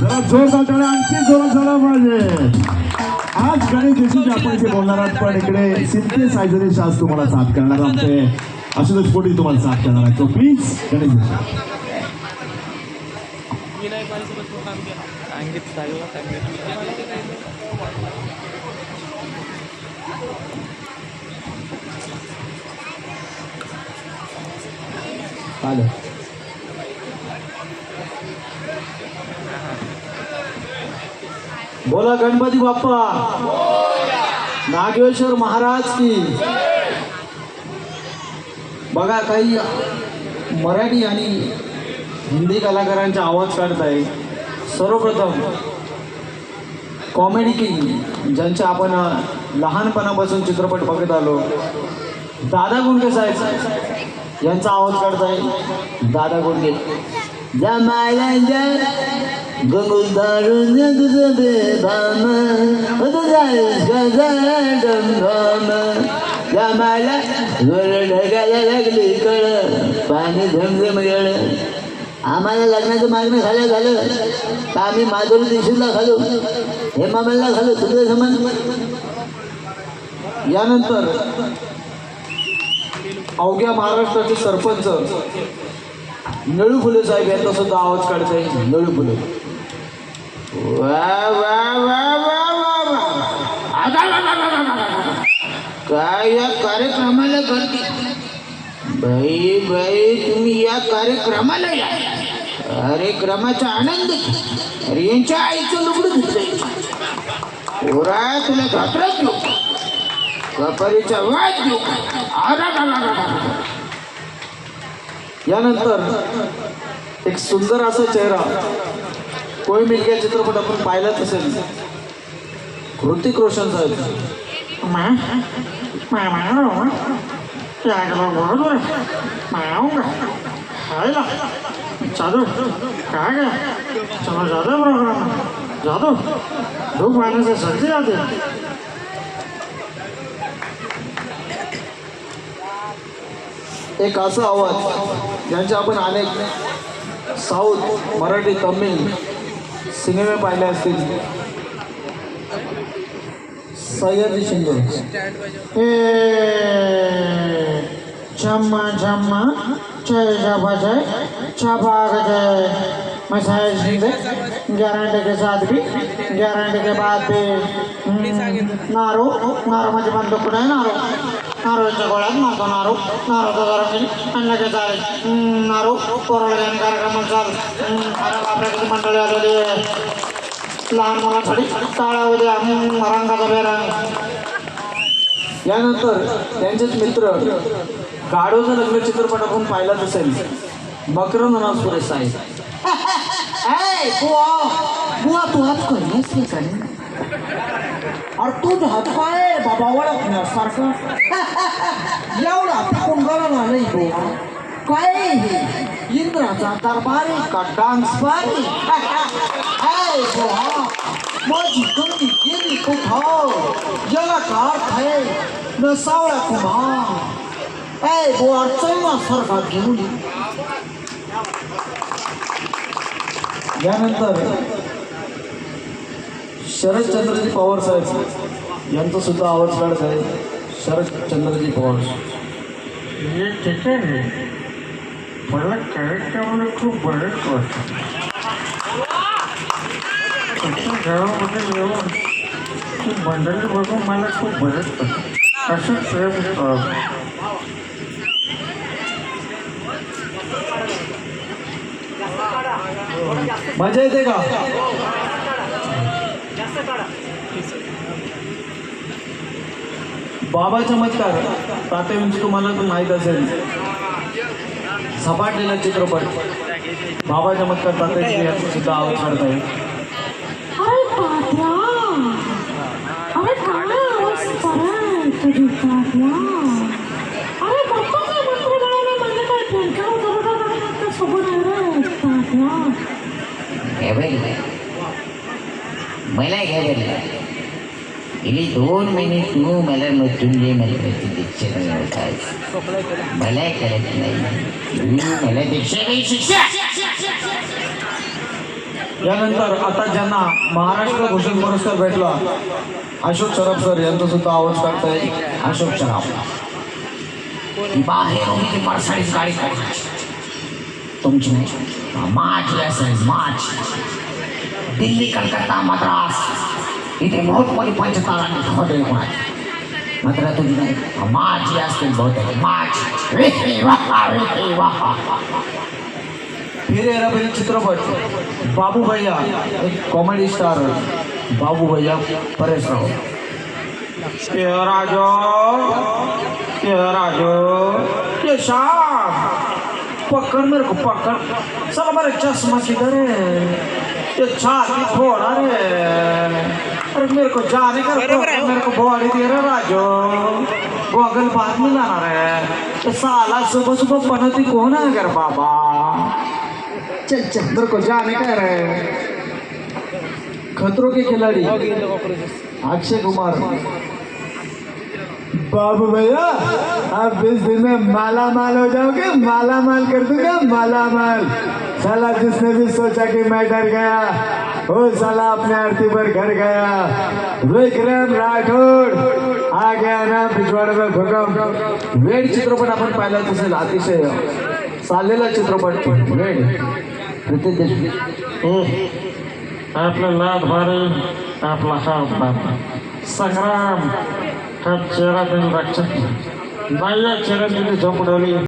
जरा जोर टाळ्या आणखी जोरात झाला पाहिजे. आज गणेश जोशी आपण इथे बोलणार आहात पण इकडे सिद्धे सायझरी शास तुम्हाला साथ करणार आमचे आशुतोष पोटी तुम्हाला साथ करणार आहे. तो प्लीज गणेश सांगितलं आलं. बोला गणपती बाप्पा. नागेश्वर महाराज की. बघा काही मराठी आणि हिंदी कलाकारांचा आवाज काढताय. सर्वप्रथम कॉमेडी किंग ज्यांच्या आपण लहानपणापासून चित्रपट बघत आलो. दादा गुंडे साहेब यांचा आवाज काढताय. दादा गुंडे जमायला गंगूल दारून तुझं बेभाम जमायला जोर ढगायला लागली कळ. पाणी झमझम गळ आम्हाला लग्नाचं मागणं झालं झालं. तर आम्ही माधुरी दिवशीला खालो. हे मामाला खालो तुझं समज यानंतर अवघ्या महाराष्ट्राचे सरपंच नळू फुले साहेब यांचा सुद्धा आवाज काढता येईल. नळू फुले. वा वा वा वा वा काय या कार्यक्रमाला गर्दी बाई बाई तुम्ही या कार्यक्रमाला या. कार्यक्रमाचा आनंद अरे यांच्या आईचं लुगडं घेतलंय ओरा तुला घातलाच घेऊ कपारीचा वाद घेऊ यानंतर एक सुंदर असा चेहरा कोई मिल चित्रपट आपण पाहिलाच असेल. ऋतिक रोशन साहेब. जादू. काय काय चला जादू प्रोग्राम जादू. धूप सर्दी आती एक असा आवाज ज्यांचे आपण अनेक साऊथ मराठी तमिळ सिनेमे पाहिले असतील. सह्याद्री शिंदे. छम्मा छम्मा जय जपा जय छपाक जय. मसाज साहिल शिंदे के साथ भी गारंटी के बाद भी नारो नारू नारू म्हणजे म्हणतो कुठे नारो? नारूच्या गोळ्यात मारतो नारो. नारूचं गरम आणि लगेच आले नारो नारू कार्यक्रम चालू हम्म, मंडळी आलेली लहान मुलासाठी टाळ्या उद्या रंगाचा बेरंग. यानंतर त्यांचेच मित्र गाढवचं लग्न चित्रपट आपण पाहिलाच असेल मकरंद अनासपुरे साहेब ए बुवा बुवा तू हात करण्यास नाही का रे? अरे तू हात पाय बाबा ओळखण्यासारखं एवढा टाकून गळाला नाही बुवा काय हे इंद्राचा दरबार का डान्स बारी ए बुवा माझी गंगी गेली कुठं याला का अर्थ आहे न सावळ्या कुमार ए बुवा चौना सारखा घेऊन. यानंतर शरदचंद्रजी पवार साहेब यांचं सुद्धा आवाज काढत आहे. शरदचंद्रजी पवार. हे ठीक आहे मला कार्यक्रमाला खूप बरंच वाटतं. तुमच्या गावामध्ये येऊन ती मंडळी बघून मला खूप बरंच वाटतं. असं प्रेम मजा येते का? बाबा चमत्कार तात्यांची तुम्हाला तर माहीत असेल. झपाटलेला चित्रपट. बाबा चमत्कार तात्यांची याचा सुद्धा आवाज काढत आहे. अरे काय घे बरं मला घे बरं गेली दोन महिने तू मला मृत्युंजय मला दीक्षा काय मला कळत नाही. मला दीक्षा काही शिक्षा यानंतर आता ज्यांना महाराष्ट्र भूषण पुरस्कार भेटला अशोक शराफ सर यांचा सुद्धा आवाज काढताय अशोक शराफ ती बाहेर गाडी काढायची तुमची नाही माझी असेल माझी दिल्ली कलकत्ता मद्रास इथे मोठमोठी पंचतारांनी हॉटेल कोणाची मात्र तुझी नाही माझी असतील बहुतेक माझी रे रे वा रे रे वा फिर हेराफेरी चित्रपट बाबू भैया एक कॉमेडी स्टार बाबू भैया परेश राव ये राजो ये राजो ये शाम पकड़ मेरे को पकड़। साला मेरा चश्मा किधर है? ये छाती फोड़ा रे। अरे मेरे को जाने का मेरे को बॉडी दे रहा राजो। गॉगल बाद में लाना रे। ये साला सुबह सुबह पनौती कौन है अगर बाबा? चल चल मेरे को जाने का रे खतरों के खिलाड़ी। अक्षय कुमार। बाबू भैया। आप बीस दिन में माला माल हो जाओगे माला माल कर दूँगा माला माल साला जिसने भी सोचा कि मैं डर गया वो साला अपने आरती पर घर गया। विक्रम राठौड़ आ गया ना पिछवाड़े में भूकंप। वेड चित्रपट आपण पाहिला असेल अतिशय चाललेला चित्रपट. वेड. रितेश देशमुख. आपला लाद भारी आपला हात बाप संग्राम हा चेहरा त्यांनी रक्षक नाही या चेहऱ्यात झोपडवली